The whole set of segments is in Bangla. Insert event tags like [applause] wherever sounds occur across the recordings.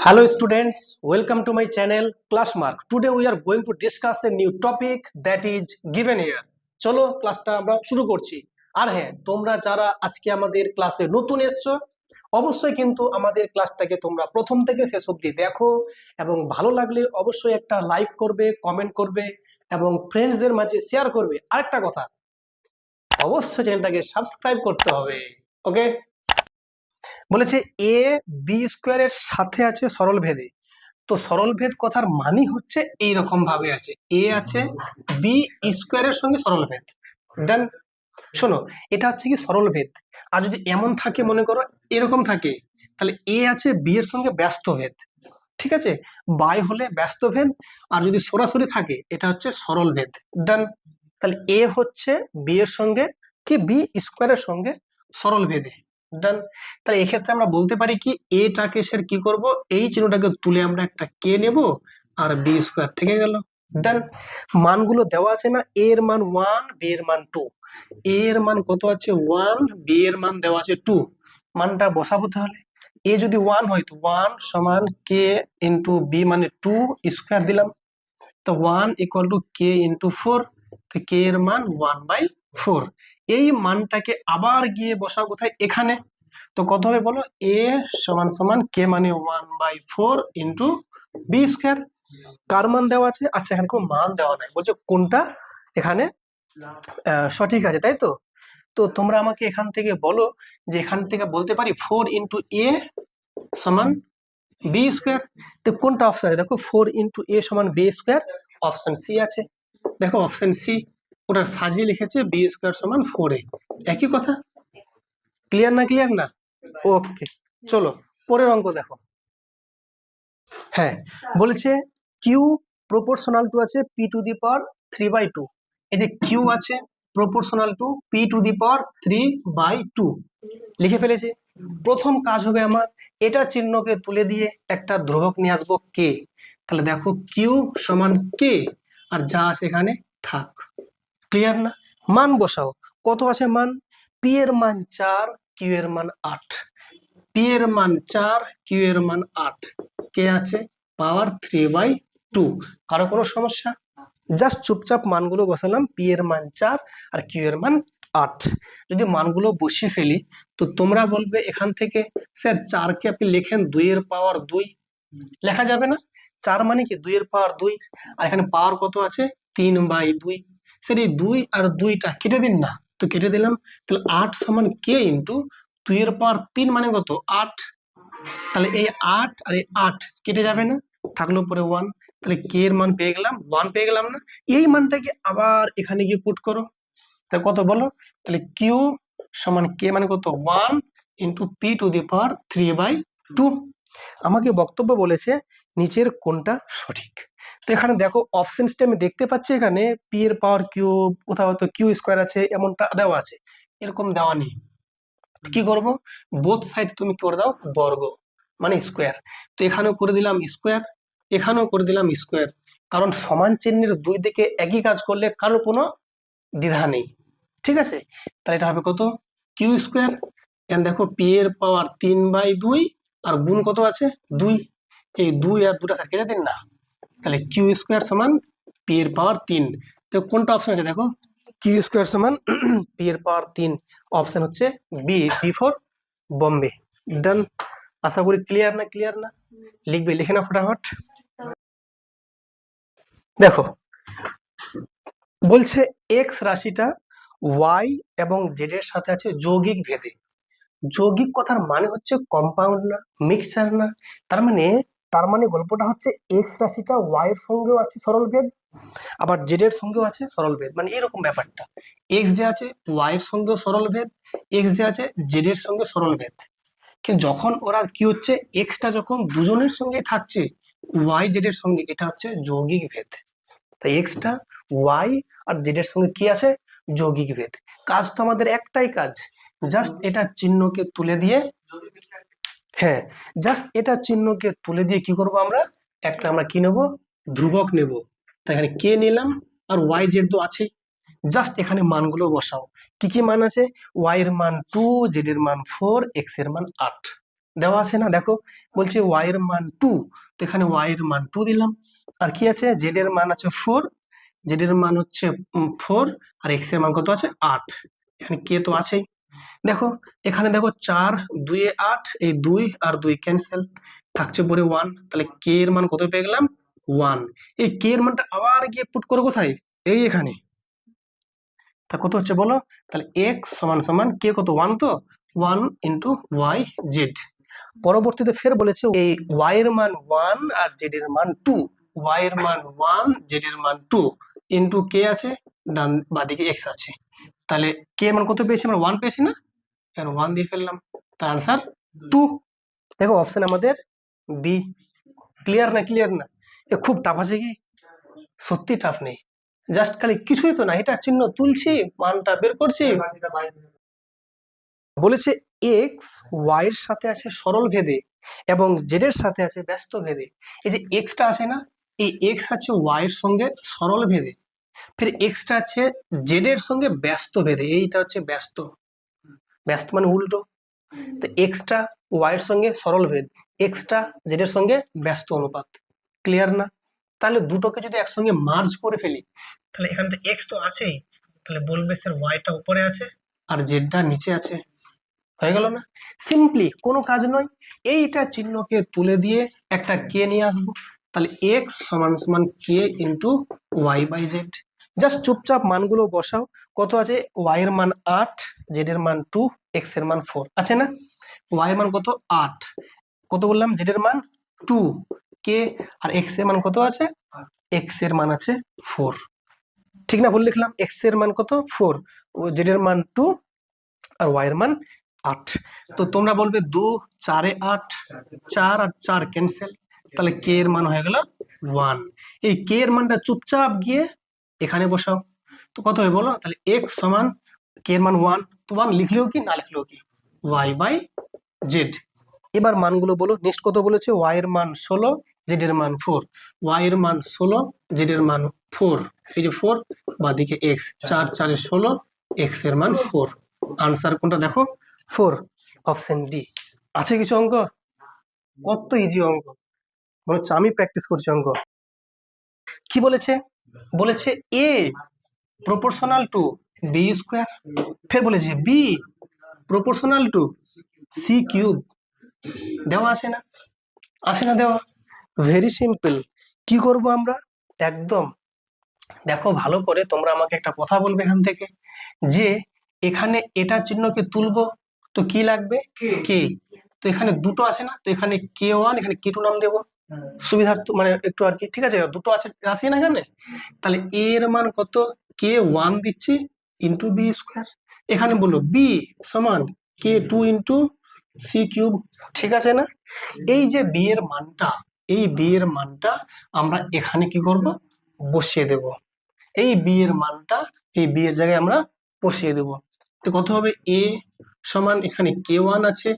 Hello students, welcome to my channel Classmark. Today we are going to discuss a new topic that is given here. চলো ক্লাসটা আমরা শুরু করছি। আর হ্যাঁ তোমরা যারা আজকে আমাদের ক্লাসে নতুন এসছো অবশ্যই কিন্তু আমাদের ক্লাসটাকে তোমরা প্রথম থেকে শেষ অবধি দেখো এবং ভালো লাগলে অবশ্যই একটা লাইক করবে কমেন্ট করবে এবং ফ্রেন্ডসদের মাঝে শেয়ার করবে। আরেকটা কথা অবশ্যই চ্যানেলটাকে সাবস্ক্রাইব করতে হবে। ওকে বলেছে এ বি স্কোয়ারের সাথে আছে সরল ভেদে। তো সরল ভেদ কথার মানি হচ্ছে এই রকম ভাবে আছে। এ আছে বি স্কোয়ারের সঙ্গে সরল ভেদ। দেন শোনো, এটা হচ্ছে কি সরল ভেদ। আর যদি এমন থাকে মনে করো, এরকম থাকে, তাহলে এ আছে বি এর সঙ্গে ব্যস্ত ভেদ। ঠিক আছে? বাই হলে ব্যস্ত ভেদ, আর যদি সরাসরি থাকে, এটা হচ্ছে সরল ভেদ। ডান তাহলে এ হচ্ছে বি এর সঙ্গে, কি? বি স্কোয়ারের সঙ্গে সরল ভেদে। ডান তাহলে এক্ষেত্রে আমরা বলতে পারি কি এটাকে স্যার কি করব? এই চিহ্নটাকে তুলে আমরা একটা কে নেব আর বি স্কোয়ার থেকে গেল। ডান মানগুলো দেওয়া আছে না? এ এর মান ওয়ান বি এর মান টু এ এর মান কত আছে? ওয়ান বি এর মান দেওয়া আছে টু মানটা বসাবো তাহলে। এ যদি ওয়ান হয়, তো ওয়ান সমান কে ইন্টু বি মানে টু স্কোয়ার দিলাম। তো one equal to K into four তো কে এর মান ওয়ান বাই ফোর। এই মানটাকে আবার গিয়ে বসাও কোথায়? এখানে। তো কত হবে বলো? এ সমান সমান কে মানে one by four into B square. কার মান দেওয়া আছে? আচ্ছা এখানে কোনো মান দেওয়া নাই। বলছে কোনটা? এখানে সঠিক আছে, তাই তো? তো তোমরা আমাকে এখান থেকে বলো যে এখান থেকে বলতে পারি ফোর ইন্টু এ সমান বি স্কোয়ার। তো কোনটা অপশন আছে? দেখো, ফোর ইন্টু এ সমান বি স্কোয়ার। অপশন সি আছে। দেখো অপশন সি ওটা সাজিয়ে লিখেছে বি স্কোয়ার সমান ফোর এ একই কথা? ক্লিয়ার না ক্লিয়ার না? ওকে চলো, পরের অঙ্ক দেখো। হ্যাঁ বলেছে কিউ প্রপোর্শনাল টু আছে P to the power three by two এই যে কিউ আছে proportional to P to the power three by two লিখে ফেলেছে। প্রথম কাজ হবে আমার এটা চিহ্নকে তুলে দিয়ে একটা ধ্রুবক নিয়ে আসব কে তাহলে দেখো কিউ সমান কে আর যা আছে এখানে থাক। ক্লিয়ার না? মান বসাও। কত আছে মান? পি এর মান চার কিউ এর মান আট। পি এর মান চার কিউ এর মান আট। কে আছে? পাওয়ার থ্রি বাই টু কারও কোনো সমস্যা? জাস্ট চুপচাপ মানগুলো বসালাম। পি এর মান চার আর কিউ এর মান আট। যদি মানগুলো বসিয়ে ফেলি, তো তোমরা বলবে এখান থেকে, স্যার, চারকে আপনি লেখেন দুইয়ের পাওয়ার দুই। লেখা যাবে না? চার মানে কি? দুইয়ের পাওয়ার দুই। আর এখানে পাওয়ার কত আছে? তিন বাই দুই। স্যার এই দুই আর দুইটা কেটে দিন না। তো কেটে দিলাম, তাহলে আট সমান কে ইন্টু দুইয়ের পাওয়ার তিন মানে কত? আট। তাহলে এই আট আর এই আট কেটে যাবে না, থাকল পরে ওয়ান তাহলে কে এর মান পেয়ে গেলাম ওয়ান পেয়ে গেলাম না। এই মানটাকে আবার এখানে গিয়ে পুট করো। তাহলে কত বলো? তাহলে কিউ সমান কে মানে কত? One into P to the power three by two আমাকে বক্তব্য বলেছে নিচের কোনটা সঠিক। তো এখানে দেখো অপশনসটা আমি দেখতে পাচ্ছি এখানে পি এর পাওয়ার কিউব কোথাও হয়তো কিউ স্কোয়ার আছে, এমনটা দেওয়া আছে। এরকম দেওয়া নেই। কি করব? বোথ সাইড তুমি করে দাও, বর্গ মানে স্কোয়ার তো এখানেও করে দিলাম স্কোয়ার এখানেও করে দিলাম স্কোয়ার কারণ সমান চিহ্নের দুই দিকে একই কাজ করলে কারও কোনো দ্বিধা নেই। ঠিক আছে? তাহলে এটা হবে কত? কিউ স্কোয়ার দেখো পি এর পাওয়ার তিন বাই দুই আর গুণ কত আছে? দুই। এই দুই আর দুটা স্যার কেটে দিন না। তাহলে কিউ স্কোয়ার সমান পি এর পাওয়ার তিন। তো কোনটা অপশন আছে দেখো? কিউ স্কোয়ার সমান [clears throat] পি এর পাওয়ার তিন। অপশন হচ্ছে B B for Bombay done আশা করি ক্লিয়ার না ক্লিয়ার না? লিখবে, লিখে না ফটাফট। দেখো, বলছে এক্স রাশিটা ওয়াই এবং জেড এর সাথে আছে যৌগিক ভেদে। যৌগিক কথার মানে হচ্ছে কম্পাউন্ড না মিক্সচার না। তার মানে তার মানে গল্পটা হচ্ছে এক্স রাশিটা ওয়াই এর সঙ্গেও আছে সরল ভেদ, আবার জেড এর সঙ্গেও আছে সরল ভেদ। মানে এরকম ব্যাপারটা। এক্স যে আছে ওয়াই এর সঙ্গেও সরল ভেদ এক্স যে আছে জেড এর সঙ্গে সরল ভেদ। কিন্তু যখন ওরা কি হচ্ছে এক্সটা যখন দুজনের সঙ্গে থাকছে ওয়াই জেড এর সঙ্গে, এটা হচ্ছে যৌগিক ভেদ। তাই এক্সটা ওয়াই আর জেড এর সঙ্গে কি আছে? যৌগিক ভেদ। কাজ তো আমাদের একটাই কাজ। জাস্ট এটা চিহ্নকে তুলে দিয়ে হ্যাঁ জাস্ট এটা চিহ্নকে তুলে দিয়ে কি করব আমরা? একটা আমরা কি নেব? ধ্রুবক নেব। তাই এখানে কে নিলাম? আর ওয়াই জেড তো আছেই জাস্ট এখানে মানগুলো বসাও। কি কি মান আছে? ওয়াই এর মান টু জেড এর মান ফোর এক্সের মান আট। দেওয়া আছে না? দেখো, বলছে ওয়াই এর মান টু তো এখানে ওয়াই এর মান টু দিলাম। আর কি আছে? জেড এর মান আছে ফোর জেড এর মান হচ্ছে ফোর আর এক্সের মান কত আছে? আট। এখানে কে তো আছেই। দেখো, এখানে দেখো চার দুইয়ে আট, এই দুই আর দুই ক্যান্সেল থাকছে পরে ওয়ান তাহলে কে এর মান কত পেয়ে গেলাম? ওয়ান এই কে এর মানটা আবার গিয়ে পুট করো কোথায়? এই এখানে। তা কত হচ্ছে বলো? তাহলে এক্স সমান সমান কে কত? ওয়ান তো? ওয়ান ইন্টু ওয়াই জেড পরবর্তীতে ফের বলেছে এই ওয়াই এর মান ওয়ান আর জেড এর মান টু ওয়াই এর মান ওয়ান জেড এর মান টু ইন্টু কে আছে? ডান বাদিকে এক্স আছে। তাহলে কে মান কত পেয়েছি আমরা? ওয়ান পেয়েছি না? এখানে ওয়ান দিয়ে ফেললাম। তার আনসার টু দেখো অপশন আমাদের বি ক্লিয়ার না ক্লিয়ার না? এ খুব টাফ আছে কি? সত্যি টাফ নেই। জাস্ট খালি কিছুই তো না। এটা চিহ্ন তুলছি, মানটা বের করছি। বলেছে এক্স ওয়াই এর সাথে আছে সরল ভেদে এবং জেড এর সাথে আছে ব্যস্ত ভেদে। এই যে এক্সটা আছে না? এই এক্স আছে ওয়াই এর সঙ্গে সরল ভেদে। ফির এক্সটা আছে জেড এর সঙ্গে ব্যস্ত ভেদে, এইটা হচ্ছে ব্যস্ত। ব্যস্ত মানে উল্টো। তো এক্সটা ওয়াই এর সঙ্গে সরল ভেদ এক্সটা জেড এর সঙ্গে ব্যস্ত অনুপাত। ক্লিয়ার না? তাহলে দুটোকে যদি একসঙ্গে মার্জ করে ফেলি, তাহলে এখানে এক্স তো আছেই, তাহলে বলবে স্যার ওয়াইটা উপরে আছে আর জেডটা নিচে আছে। হয়ে গেল না? সিম্পলি কোনো কাজ নয়, এইটা চিহ্নকে তুলে দিয়ে একটা কে নিয়ে আসব। তাহলে এক্স সমান সমান K into Y by Z just চুপচাপ মানগুলো বসাও কত আছে ওয়াই মান আট জেড এর মান টু এক্সের মান ফোর আছে না ওয়াই মান কত আট কত বললাম জেড এর মান টু কে আর এক্সের মান কত আছে এক্সের মান আছে ফোর ঠিক না ভুল লিখলাম এক্সের মান কত ফোর জেড এর মান টু আর ওয়াই মান আট তো তোমরা বলবে দু চারে আট চার আর চার ক্যান্সেল তাহলে কে এর মান হয়ে গেল ওয়ান এই কে এর মানটা চুপচাপ গিয়ে এখানে বসাও। তো কত হবে বলো? তাহলে এক্স সমান কে এর মান ওয়ান তো ওয়ান লিখলেও কি, না লিখলেও কি? ওয়াই বাই জেড এবার মানগুলো বলো নেক্সট কত বলেছে? ওয়াই এর মান ষোলো জেড এর মান ফোর ওয়াই এর মান ষোলো জেড এর মান ফোর এই যে ফোর বাদিকে এক্স চার, চারে ষোলো এক্সের মান ফোর আনসার কোনটা দেখো? ফোর অপশন ডি আছে কিছু অঙ্ক? কত ইজি অঙ্ক? মনে হচ্ছে আমি প্র্যাকটিস করছি অঙ্ক। কি বলেছে? বলেছে A proportional to B square ফের বলেছে B proportional to C cube দেওয়া আছে না? আছে না দেওয়া? ভেরি সিম্পল কি করব আমরা? একদম। দেখো, ভালো করে তোমরা আমাকে একটা কথা বলবে এখান থেকে, যে এখানে এটা চিহ্নকে তুলবো, তো কি লাগবে? কে তো এখানে দুটো আছে না? তো এখানে কে ওয়ান এখানে কে টু নাম দেবো। সুবিধার্থ মানে একটু আর কি, ঠিক আছে? দুটো আছে, রাশি না এখানে? তাহলে এ এর মান কত? কে ওয়ান দিচ্ছি ইন্টু বি স্কোয়ার এখানে বলল বি সমান K two into C cube ঠিক আছে না? এই যে বি এর মানটা, এই বি এর মানটা আমরা এখানে কি করব? বসিয়ে দেব। এই বি এর মানটা, এই বি এর জায়গায় আমরা বসিয়ে দেব। তো কত হবে? এ সমান এখানে কে ওয়ান আছে।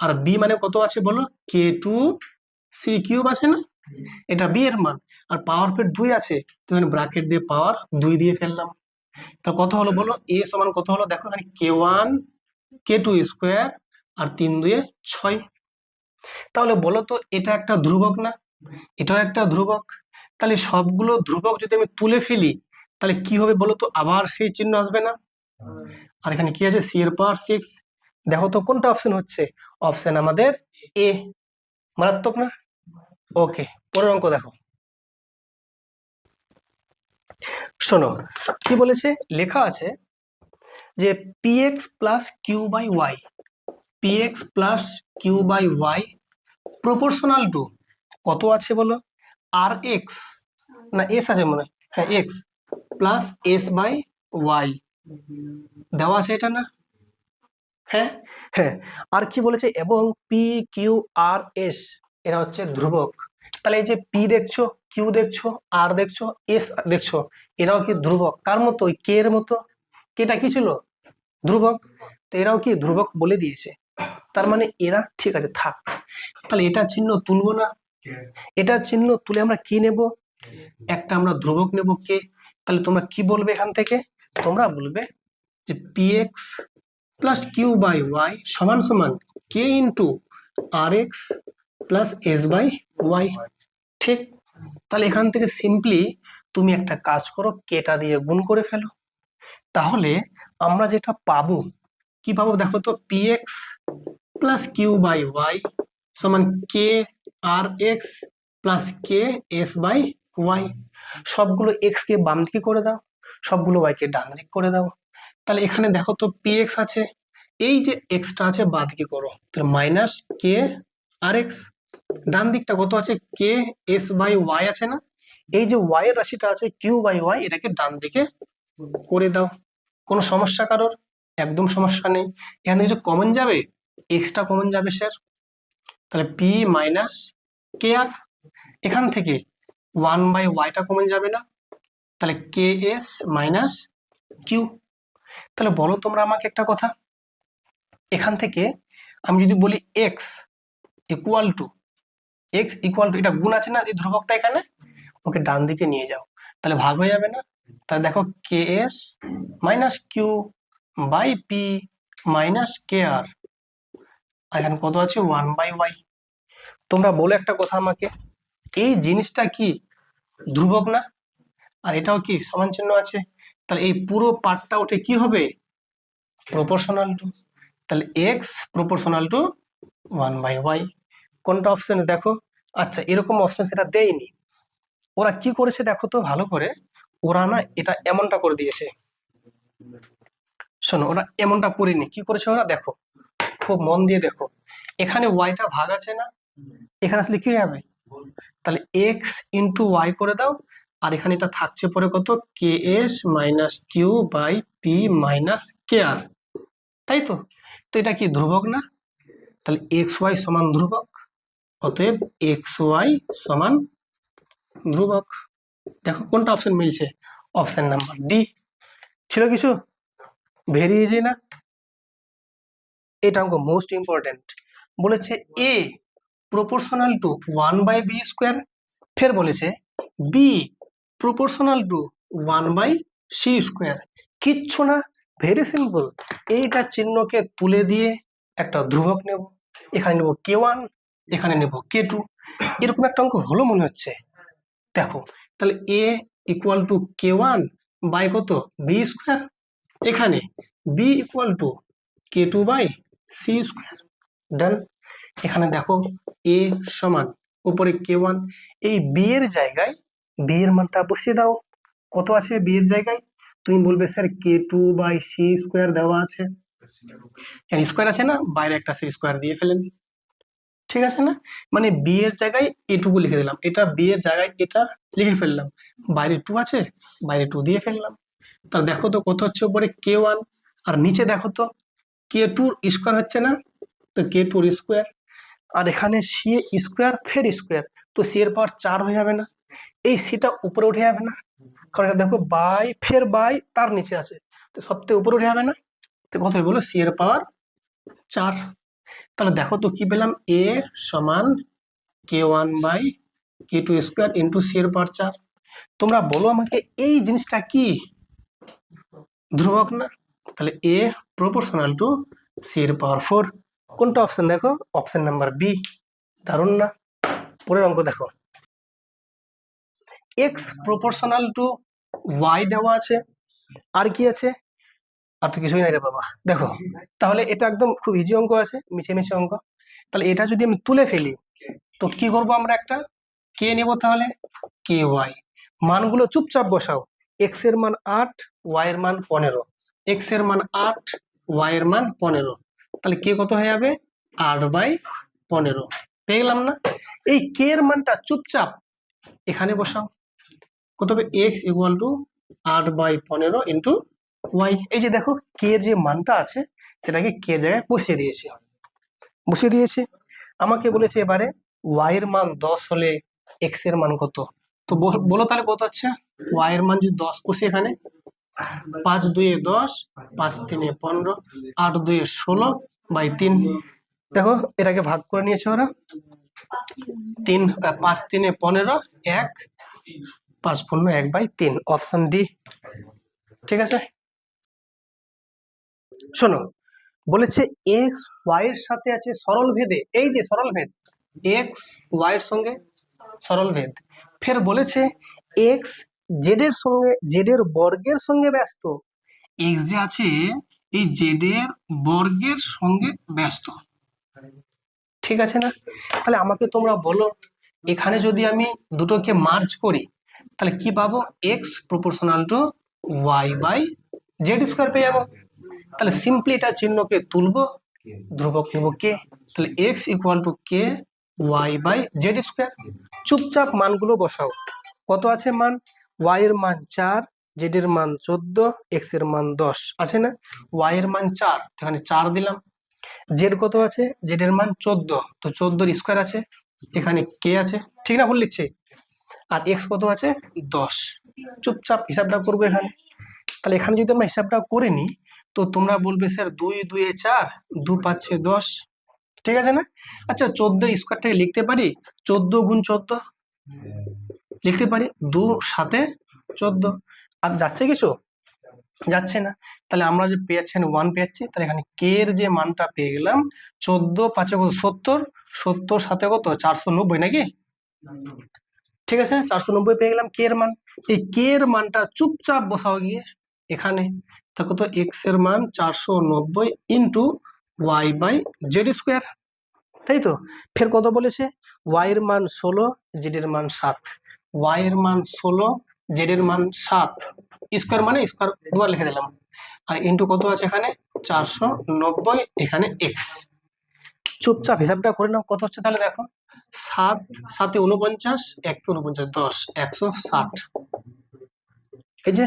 আর বি মানে কত আছে বলো? কে টু সি কিউব আছে না? এটা বি এর মান। আর পাওয়ার ফের দুই আছে। তো এখানে ব্রাকেট দিয়ে পাওয়ার দুই দিয়ে ফেললাম। তো কত হলো বলো? এ সমান কত হলো? দেখো এখানে K one K two square আর তিন দুয়ে ছয়। তাহলে বলো তো, এটা একটা ধ্রুবক না? এটাও একটা ধ্রুবক। তাহলে সবগুলো ধ্রুবক যদি আমি তুলে ফেলি, তাহলে কি হবে বলো তো? আবার সেই চিহ্ন আসবে না? আর এখানে কি আছে? সি এর পাওয়ার সিক্স দেখো তো কোনটা অপশন হচ্ছে? অপশন আমাদের এ মারাত্মক না? ওকে, পরের অঙ্ক দেখো। শোনো, কি বলেছে? লেখা আছে যে P X plus Q by Y P X plus Q by Y proportional to কত আছে বলো? আর এক্স না এস আছে মনে হয় হ্যাঁ X plus S by Y দেওয়া আছে এটা না? হ্যাঁ হ্যাঁ আর কি বলেছে? এবং পি কিউ আর এস এরা হচ্ছে ধ্রুবক। তাহলে এই যে পি দেখছ কিউ দেখছ আর দেখছ এস দেখছ, এরাও কি ধ্রুবক? কার মতো? ওই কে এর মতো? কেটা কি ছিল? ধ্রুবক। তো এরাও কি ধ্রুবক বলে দিয়েছে। তার মানে এরা ঠিক আছে, থাক। তাহলে এটা চিহ্ন তুলবো না। এটা চিহ্ন তুলে আমরা কি নেব? একটা আমরা ধ্রুবক নেব কে তাহলে তোমরা কি বলবে এখান থেকে? তোমরা বলবে যে P X plus Q by Y সমান সমান K into R X plus S by Y ঠিক? তাহলে এখান থেকে সিম্পলি তুমি একটা কাজ করো কেটা দিয়ে গুণ করে ফেলো। তাহলে আমরা যেটা পাবো, কি পাবো দেখো তো? P X plus Q by Y সমান K R X plus K S by Y সবগুলো এক্স কে বাম দিকে করে দাও, সবগুলো ওয়াই কে ডান দিকে করে দাও। তাহলে এখানে দেখো তো পি এক্স আছে, এই যে এক্সটা আছে বাঁ দিকে করো, তাহলে মাইনাস কে আর এক্স ডান দিকটা কত আছে? কে এস বাই ওয়াই আছে না? এই যে ওয়াই এর রাশিটা আছে কিউ বাই ওয়াই এটাকে ডান দিকে করে দাও। কোনো সমস্যা কারোর? একদম সমস্যা নেই। এখান থেকে কমন যাবে এক্সটা কমন যাবে স্যার তাহলে পি মাইনাস কে আর এখান থেকে ওয়ান বাই ওয়াইটা কমন যাবে না। তাহলে কে এস মাইনাস কিউ তাহলে বলো তোমরা আমাকে একটা কথা। এখান থেকে আমি যদি বলি X equal to X equal to এটা গুণ আছে না এই ধ্রুবকটা এখানে, ওকে ডান দিকে নিয়ে যাও। তাহলে ভাগ হয়ে যাবে না। তাহলে দেখো K S minus Q by P minus K R এখানে কত আছে? ওয়ান বাই ওয়াই তোমরা বলো একটা কথা আমাকে, এই জিনিসটা কি ধ্রুবক না? আর এটাও কি সমান চিহ্ন আছে? তাহলে এই পুরো পার্টটা ওঠে কি হবে? প্রপোর্শনাল টু তাহলে X proportional to one by Y. কোনটা অপশন দেখো? আচ্ছা এরকম অপশন সেটা দেয়নি। ওরা কি করেছে দেখো তো? ভালো করে। ওরা না এটা এমনটা করে দিয়েছে। শোনো, ওরা এমনটা করেনি। কি করেছে ওরা? দেখো, খুব মন দিয়ে দেখো। এখানে ওয়াইটা ভাগ আছে না? এখানে আসলে কি হবে? তাহলে এক্স ইন্টু ওয়াই করে দাও। আর এখানে এটা থাকছে পরে কত? K S minus Q by P minus K R তাই তো? তো এটা কি ধ্রুবক না? তাহলে এক্স ওয়াই সমান ধ্রুবক, অতএব এক্স ওয়াই সমান ধ্রুবক। দেখো কোনটা অপশন মিলছে? অপশন নাম্বার ডি ছিল কিছু? ভেরি ইজি না। এটা অঙ্ক মোস্ট ইম্পর্টেন্ট বলেছে A proportional to one by B square ফের বলেছে B proportional to one by C square কিচ্ছু না ভেরি সিম্পল এইটা চিহ্নকে তুলে দিয়ে একটা ধ্রুবক নেব। এখানে নেব কে ওয়ান এখানে নেব কে টু এরকম একটা অঙ্ক হলো মনে হচ্ছে। দেখো, তাহলে A equal to K one by কত? বি স্কোয়ার এখানে B equal to K two by C square done এখানে দেখো এ সমান উপরে কে ওয়ান এই বি এর জায়গায় বি এর মানটা বসিয়ে দাও। কত আছে বি এর জায়গায়? তুমি বলবে, sir K two by C square দেওয়া আছে। স্কোয়ার আছে না, বাইরে একটা সি স্কোয়ার দিয়ে ফেলেন। ঠিক আছে না? মানে বি এর জায়গায় এটুকু লিখে দিলাম। এটা বি এর জায়গায় এটা লিখে ফেললাম। বাইরে টু আছে, বাইরে টু দিয়ে ফেললাম। তার দেখো তো কত হচ্ছে উপরে? কে ওয়ান আর নিচে দেখো তো কে টুর স্কোয়ার হচ্ছে না? তো কে টুর স্কোয়ার আর এখানে সি স্কোয়ার ফের স্কোয়ার তো সি এর পাওয়ার চার হয়ে যাবে না। এই সিটা উপরে উঠে যাবে না। কারণ এটা দেখো বাই ফের বাই তার নিচে আছে। তো সবথেকে উপরে উঠে যাবে না? কত হবে বলো? সি এর পাওয়ার চার। তাহলে দেখো তো কি পেলাম? এ সমান K one by K two square into C এর পাওয়ার চার। তোমরা বলো আমাকে এই জিনিসটা কি? ধ্রুবক না? তাহলে এ প্রপোর্শনাল টু সি এর পাওয়ার ফোর কোনটা অপশন দেখো? অপশন নাম্বার বি দারুণ না? পরের অঙ্ক দেখো। এক্স প্রপোর্শনাল টু ওয়াই দেওয়া আছে। আর কি আছে? আর তো কিছুই নাই রে বাবা। দেখো, তাহলে এটা একদম খুব ইজি অঙ্ক আছে মিছে মিছে অঙ্ক। তাহলে এটা যদি আমি তুলে ফেলি, তো কি করব আমরা একটা? কে নেব তাহলে? K Y? মানগুলো চুপচাপ বসাও। এক্সের মান আট ওয়াই এর মান পনেরো। এক্সের মান আট ওয়াই এর মান পনেরো। তাহলে কে কত হয়ে যাবে? আট বাই পনেরো। পেয়ে গেলাম না? এই কে এর মানটা চুপচাপ এখানে বসাও। কত হবে? এক্স ইকুয়াল টু আট বাই পনেরো ইন্টু ওয়াই এই যে দেখো কে এর যে মানটা আছে, সেটাকে কে জায়গায় বসিয়ে দিয়েছি বসিয়ে দিয়েছি। আমাকে বলেছে এবারে ওয়াই এর মান দশ হলে এক্সের মান কত? তো বলো তাহলে কত হচ্ছে? ওয়াই এর মান যদি দশ বসে এখানে, পাঁচ দুয়ে দশ, পাঁচ তিনে পনেরো, আট দুয়ে ষোলো বাই তিন। দেখো, এটাকে ভাগ করে নিয়েছে ওরা। তিন পাঁচ তিনে পনেরো, এক, পাঁচ পনেরো, এক বাই তিন। অপশন ডি ঠিক আছে? শোনো, বলেছে এক্স ওয়াই এর সাথে আছে সরল ভেদে, এই যে সরল ভেদ এক্স ওয়াই এর সঙ্গে সরল ভেদ। ফের বলেছে এক্স জেড এর সঙ্গে জেড এর বর্গের সঙ্গে ব্যস্ত। এক্স যে আছে, এই জেড এর বর্গের সঙ্গে ব্যস্ত। ঠিক আছে না? তাহলে আমাকে তোমরা বলো, এখানে যদি আমি দুটোকে মার্জ করি, তাহলে কি পাবো? X proportional to Y by Z square পেয়ে যাব। তাহলে সিম্পলি এটা চিহ্নকে তুলবো ধ্রুবক নেব কে? তাহলে X equal to K Y by Z square চুপচাপ মানগুলো বসাও। কত আছে মান? ওয়াই এর মান চার জেড এর মান চোদ্দ এক্সের মান দশ। আছে না? ওয়াই এর মান চার এখানে চার দিলাম। জেড কত আছে? জেড এর মান চোদ্দ তো চোদ্দোর স্কোয়ার আছে। এখানে কে আছে। ঠিক না ভুল লিখছি? আর এক্স কত আছে? দশ। চুপচাপ হিসাবটা করব এখানে। তাহলে এখানে যদি আমরা হিসাবটা করে নিই তো তোমরা বলবে, স্যার, দুই, দুয়ে চার, দু পাঁচ পাচ্ছে দশ। ঠিক আছে না? আচ্ছা চোদ্দোর স্কোয়ারটাকে লিখতে পারি? চোদ্দ গুণ চোদ্দ? লিখতে পারি? দু সাথে চোদ্দ। আর যাচ্ছে কিছু যাচ্ছে না। তাহলে আমরা যে পেয়েছেন ওয়ান পেয়েছি, তাহলে এখানে কে এর যে মানটা পেয়ে গেলাম, চোদ্দ পাঁচে কত? সত্তর? সত্তর সাথে কত? চারশো নব্বই নাকি? ঠিক আছে? চারশো নব্বই পেয়ে গেলাম কে এর মান। এই কে এর মানটা চুপচাপ বসাও গিয়ে, এখানে। তা কত? এক্সের মান চারশো নব্বই into Y by Z square তাই তো? ফের কত বলেছে? ওয়াই এর মান ষোলো জেড এর মান সাত। ওয়াই এর মান ষোলো জেড এর মান সাত। স্কোয়ার মানে স্কোয়ার দুবার লিখে দিলাম। আর ইন্টু কত আছে এখানে? চারশো নব্বই, এখানে এক্স চুপচাপ হিসাবটা করে নাও, কত হচ্ছে তাহলে দেখো? সাত, সাতে উনপঞ্চাশ এক উনপঞ্চাশ দশ, একশো ষাট। এই যে,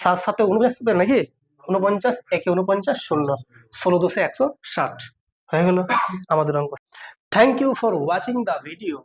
সাত, সাতে উনপঞ্চাশ নাকি? উনপঞ্চাশ একে উনপঞ্চাশ শূন্য। ষোলো দুশো একশো ষাট। হয়ে গেল আমাদের অঙ্ক। Thank you for watching the video